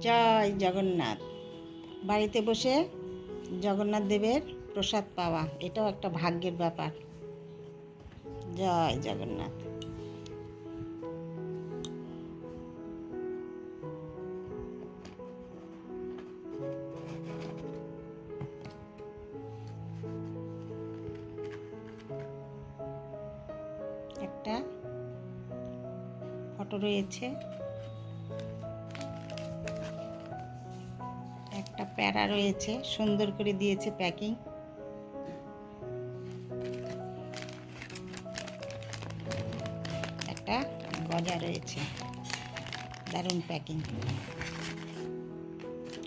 জয় জগন্নাথ। বাড়িতে বসে জগন্নাথ দেবের প্রসাদ পাওয়া, এটাও একটা ভাগ্যের ব্যাপার। জয় জগন্নাথ। একটা ফটো রয়েছে। প্যারা রয়েছে। সুন্দর করে দিয়েছে প্যাকিং। একটা গজা রয়েছে। দারুণ প্যাকিং।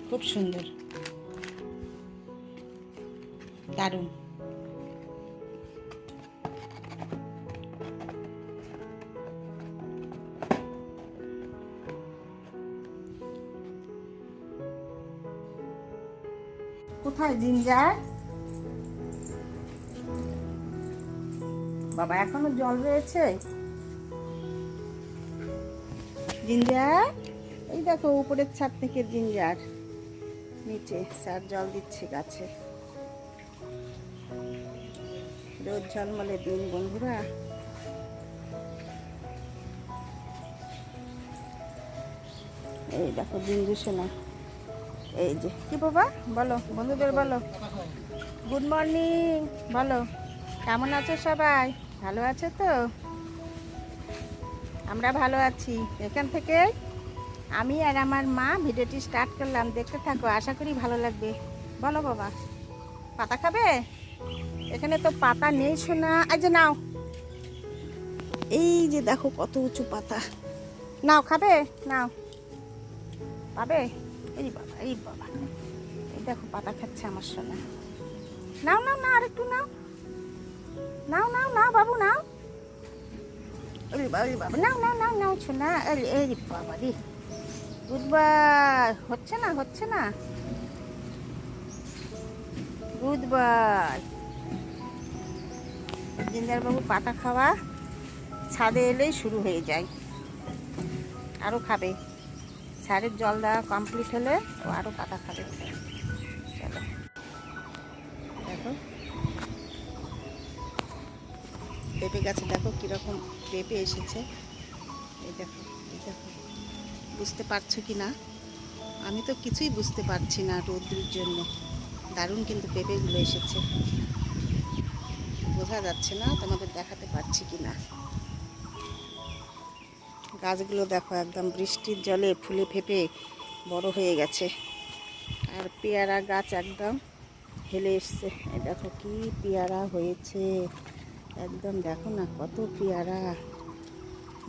খুব সুন্দর। দারুণ। কোথায়, জিঞ্জার? বাবা, এখনও জল রয়েছে জিঞ্জার? এই দেখো, উপরের ছাদ থেকে জিঞ্জার। নিচে, স্যার জল দিচ্ছে গাছে। রোদ ঝলমলে দিন, বন্ধুরা। এই দেখো, জিঞ্জু শোনা এই যে। কি বাবা? বলো, বন্ধুদের বলো। গুড মর্নিং বলো, কেমন আছো সবাই? ভালো আছো তো? আমরা ভালো আছি। এখান থেকে আমি আর আমার মা ভিডিওটি স্টার্ট করলাম। দেখতে থাকো, আশা করি ভালো লাগবে। বলো বাবা, পাতা খাবে? এখানে তো পাতা নেই শোনা যে নাও। এই যে দেখো কত উঁচু পাতা। নাও, খাবে? নাও। পাবে? এই বাবা এই বাবা, এই দেখো পাতা খাচ্ছে আমার সোনা। নাও নাও না আরেকটু নাও। নাও নাও নাও, বাবু, নাও। ওরে বাবা বাবা, নাও নাও নাও নাও, সোনা। আরে, এই বাবা রে। গুড বাই হচ্ছে না হচ্ছে না। গুড বাই জিন্দার বাবু পাতা খাওয়া ছাদে এলেই শুরু হয়ে যায়। আরও খাবে। সারের জল দেওয়া কমপ্লিট হলে ও আরও পাতা খাবে। চলো। দেখো। পেঁপে গাছে দেখো কীরকম পেঁপে এসেছে। এই দেখো এই দেখো। বুঝতে পারছ কি না? আমি তো কিছুই বুঝতে পারছি না রৌদ্রের জন্য। দারুণ কিন্তু পেঁপেগুলো এসেছে। বোঝা যাচ্ছে না তোমাদের দেখাতে পারছি কি না। গাছগুলো দেখো, একদম বৃষ্টির জলে ফুলে ফেপে বড় হয়ে গেছে। আর পেয়ারা গাছ একদম হেলে এসছে। দেখো কি পেয়ারা হয়েছে। একদম দেখো না কত পেয়ারা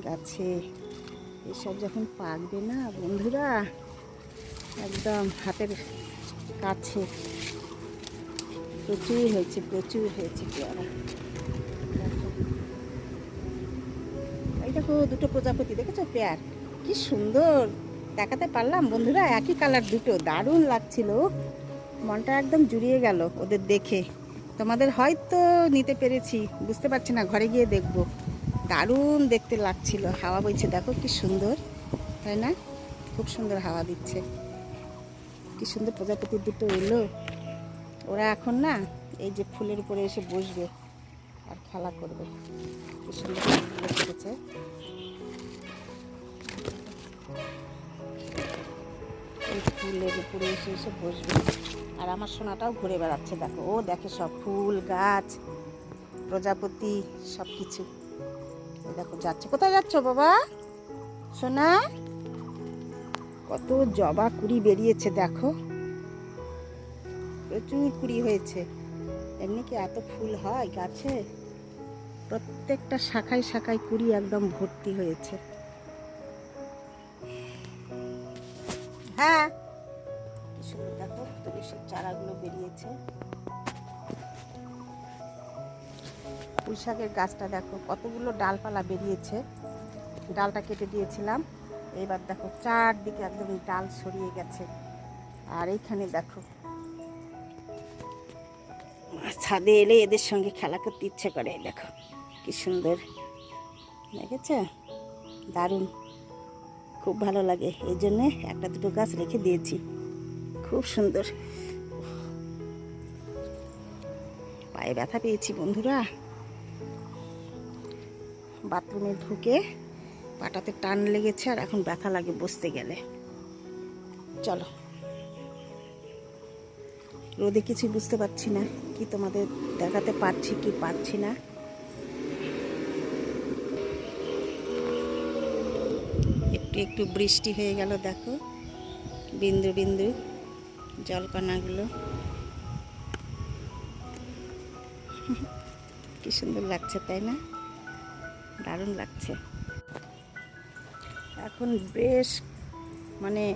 গাছে। এসব যখন পাকবে না, বন্ধুরা, একদম হাতের কাছে। প্রচুর হয়েছে প্রচুর হয়েছে পেয়ারা দেখো এই দেখো, দুটো প্রজাপতি, দেখেছ? পেয়ার, কি সুন্দর। দেখাতে পারলাম? বন্ধুরা, একই কালার দুটো, দারুণ লাগছিল। মনটা একদম জুড়িয়ে গেল ওদের দেখে। তোমাদের হয়তো নিতে পেরেছি, বুঝতে পারছি না, ঘরে গিয়ে দেখব। দারুণ দেখতে লাগছিল, হাওয়া বইছে, দেখো কি সুন্দর, তাই না? খুব সুন্দর হাওয়া দিচ্ছে। কি সুন্দর প্রজাপতির দুটো এলো। ওরা এখন না, এই যে ফুলের উপরে এসে বসবে আর খেলা করবে। এই ফুলের উপরে এসে এসে বসবে। আর আমার সোনাটাও ঘুরে বেড়াচ্ছে, দেখো। ও দেখে সব ফুল, গাছ, প্রজাপতি সব কিছু দেখো, যাচ্ছে। কোথায় যাচ্ছ বাবা? সোনা? কত জবা কুড়ি বেরিয়েছে, দেখো। প্রচুর কুড়ি হয়েছে। এমনি কি এত ফুল হয় গাছে? প্রত্যেকটা শাখায় শাখায় কুড়ি একদম ভর্তি হয়েছে। হ্যাঁ কি দেখো তুলসীর চারাগুলো বেরিয়েছে। গাছটা দেখো, কতগুলো ডালপালা বেরিয়েছে। ডালটা কেটে দিয়েছিলাম। এবার দেখো, চারদিকে একদম ডাল ছড়িয়ে গেছে। আর এইখানে দেখো ছাদে এলে এদের সঙ্গে খেলা করতে ইচ্ছে করে, দেখো। কি সুন্দর। দেখেছ? দারুণ। খুব ভালো লাগে। এই জন্যে একটা দুটো গাছ রেখে দিয়েছি। খুব সুন্দর। পায়ে ব্যথা পেয়েছি বন্ধুরা। বাথরুমে ঢুকে পাটাতে টান লেগেছে আর এখন ব্যথা লাগে বসতে গেলে। চলো। রোদে কিছু বুঝতে পারছি না। কি তোমাদের দেখাতে পারছি, কি পারছি না। একটু একটু বৃষ্টি হয়ে গেল, দেখো। বিন্দু বিন্দু জলকণাগুলো। কি সুন্দর লাগছে, তাই না? দারুণ লাগছে। এখন বেশ মানে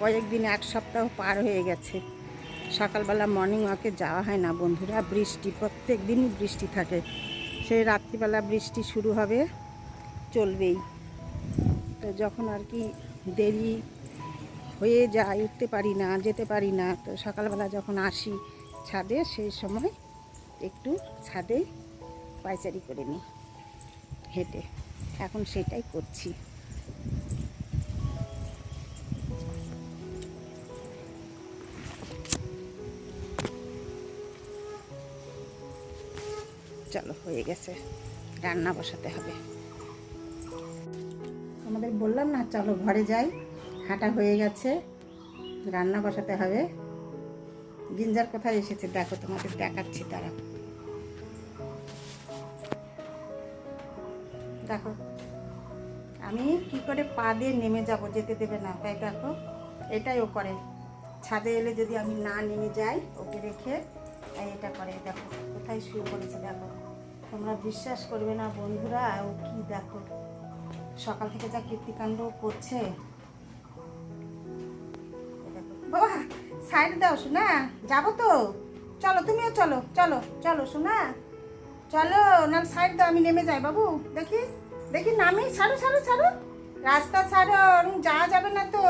কয়েকদিন এক সপ্তাহ পার হয়ে গেছে। সকালবেলা মর্নিং ওয়াকে যাওয়া হয় না, বন্ধুরা। বৃষ্টি, প্রত্যেক দিনই বৃষ্টি থাকে। সেই রাত্রিবেলা বৃষ্টি শুরু হবে, চলবেই। যখন আর কি দেরি হয়ে যায়, উঠতে পারি না, যেতে পারি না, তো সকালবেলা যখন আসি ছাদে, সেই সময় একটু ছাদে পায়চারি করে নিই, হেঁটে। এখন সেটাই করছি। চলো, হয়ে গেছে। রান্না বসাতে হবে। আমাদের বললাম না, চলো ঘরে যাই। হাঁটা হয়ে গেছে, রান্না বসাতে হবে। গিঞ্জার কোথায় এসেছে দেখো তোমাদের দেখাচ্ছি তারা। দেখো, আমি কি করে পা দিয়ে নেমে যাব, যেতে দেবে না, তাই দেখো, এটাই ও করে। ছাদে এলে যদি আমি না নেমে যাই, ওকে রেখে, তাই এটা করে। দেখো, কোথায় শুয়ে পড়েছে, দেখো। তোমরা বিশ্বাস করবে না বন্ধুরা, ও কি দেখো। সকাল থেকে যা কীর্তিকাণ্ড করছে। বাবা সাইড দাও শোনা যাব তো। চলো, তুমিও চলো চলো চলো শোনা চলো না সাইড দাও, আমি নেমে যাই বাবু। দেখি দেখি, নামি, ছাড়ো ছাড়ো ছাড়ো। রাস্তা ছাড়ো যাওয়া যাবে না তো।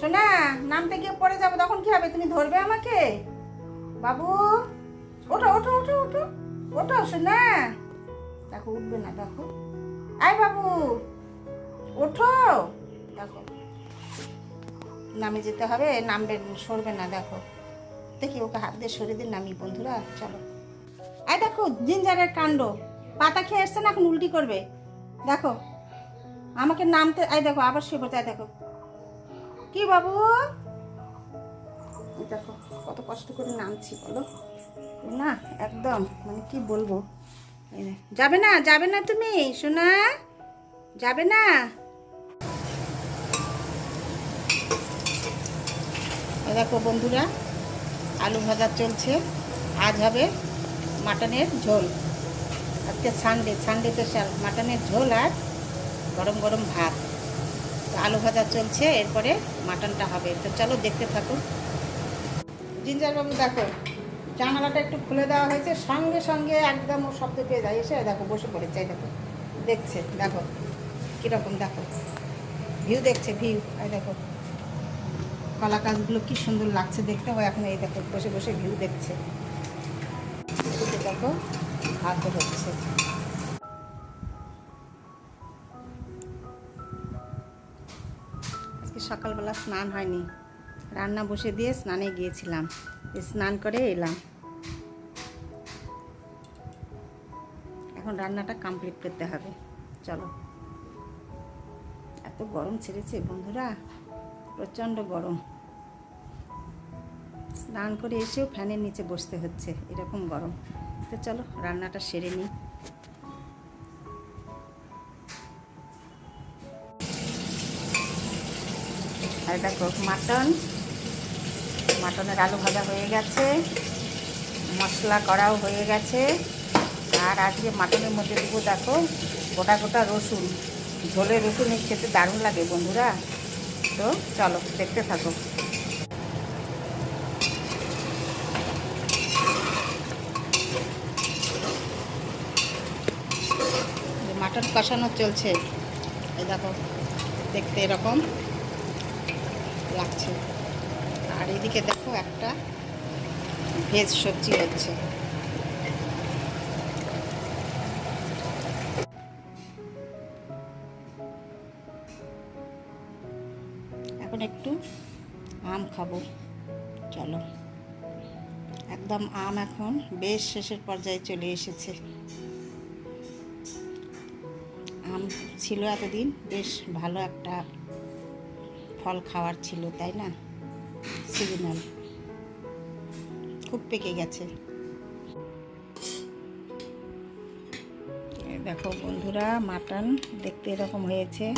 শোনা নামতে গিয়ে পড়ে যাব, তখন কি হবে? তুমি ধরবে আমাকে? বাবু, ওঠো ওঠো ওঠো ওঠো ওঠো শোনা দেখো, উঠবে না, দেখো। আয় বাবু, ওঠো। দেখো, নামে যেতে হবে, নামবে, সরবে না, দেখো। দেখি ওকে হাত দিয়ে সরে দিন নামি, বন্ধুরা, চলো। আয় দেখো, জিঞ্জারের কাণ্ড। পাতা খেয়ে এসছে না, এখন উল্টি করবে। দেখো, আমাকে নামতে, আয় দেখো, আবার শুয়ে পড়তে আয় দেখো। কি বাবু? দেখো, কত কষ্ট করে নামছি, বলো। না, একদম মানে কি বলব। যাবে না যাবে না তুমি, সোনা। যাবে না। দেখো বন্ধুরা, আলু ভাজা চলছে। আজ হবে মাটনের ঝোল। আজকে সানডে সানডে স্পেশাল মাটনের ঝোল আর গরম গরম ভাত। তো আলু ভাজা চলছে, এরপরে মাটনটা হবে। তো চলো দেখতে থাকো। জিঞ্জারবাবু, দেখো। জানালাটা একটু খুলে দেওয়া হয়েছে। সঙ্গে সঙ্গে একদম ও শব্দ পেয়ে যায়। এসে দেখো, বসে পড়েছে দেখো। দেখছে, দেখো। কীরকম, দেখো। ভিউ দেখছে, ভিউ। এই দেখো। কলা গাছগুলো কী সুন্দর লাগছে দেখতে। ও এখন এই দেখো, বসে বসে ভিউ দেখছে। দেখো ভাত হচ্ছে। আজকে সকালবেলা স্নান হয়নি। রান্না বসে দিয়ে স্নানে গিয়েছিলাম। স্নান করে এলাম। এখন রান্নাটা কমপ্লিট করতে হবে। চলো। এত গরম ছেড়েছে বন্ধুরা। প্রচণ্ড গরম। স্নান করে এসেও ফ্যানের নিচে বসতে হচ্ছে। এরকম গরম। তো চলো, রান্নাটা সেরে নিই। আর দেখো, মাটন। মাটনের আলু ভাজা হয়ে গেছে, মশলা করাও হয়ে গেছে। আর আজকে মাটনের মধ্যে দেবো দেখো গোটা গোটা রসুন। ঝোলে রসুন খেতে দারুণ লাগে বন্ধুরা। তো চলো, দেখতে থাকো। মাটন কষানো চলছে। এই দেখো, দেখতে এরকম লাগছে। আর এদিকে দেখো একটা ভেজ সবজি হচ্ছে। এখন একটু আম খাব। চলো। একদম আম এখন বেশ শেষের পর্যায়ে চলে এসেছে। আম ছিল এতদিন, বেশ ভালো একটা ফল খাওয়ার ছিল, তাই না? সিজনাল খুব পেকে গেছে। দেখো বন্ধুরা, মাটন দেখতে এরকম হয়েছে।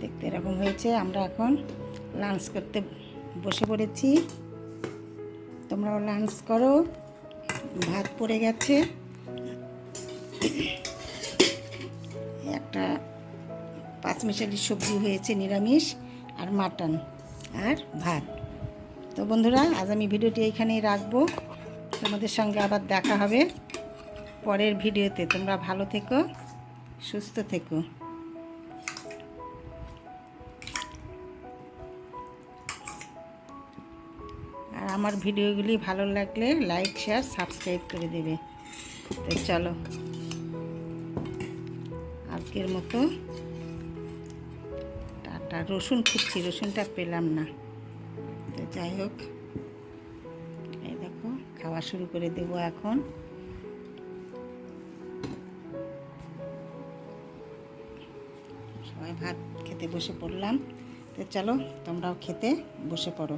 দেখতে এরকম হয়েছে। আমরা এখন লাঞ্চ করতে বসে পড়েছি। তোমরাও লাঞ্চ করো। ভাত পড়ে গেছে। একটা পাঁচমিশালি সবজি হয়েছে নিরামিষ আর মাটন আর ভাত। তো বন্ধুরা, আজ আমি ভিডিওটি এইখানেই রাখব। তোমাদের সঙ্গে আবার দেখা হবে পরের ভিডিওতে। তোমরা ভালো থেকো, সুস্থ থেকো। আর আমার ভিডিওগুলি ভালো লাগলে লাইক, শেয়ার, সাবস্ক্রাইব করে দেবে। তো চলো। আজকের মতো। টাটা, রসুন খুঁজছি, রসুনটা পেলাম না। তো যাই হোক, এই দেখো, খাওয়া শুরু করে দেব এখন। সবাই ভাত খেতে বসে পড়লাম। তো চলো, তোমরাও খেতে বসে পড়ো।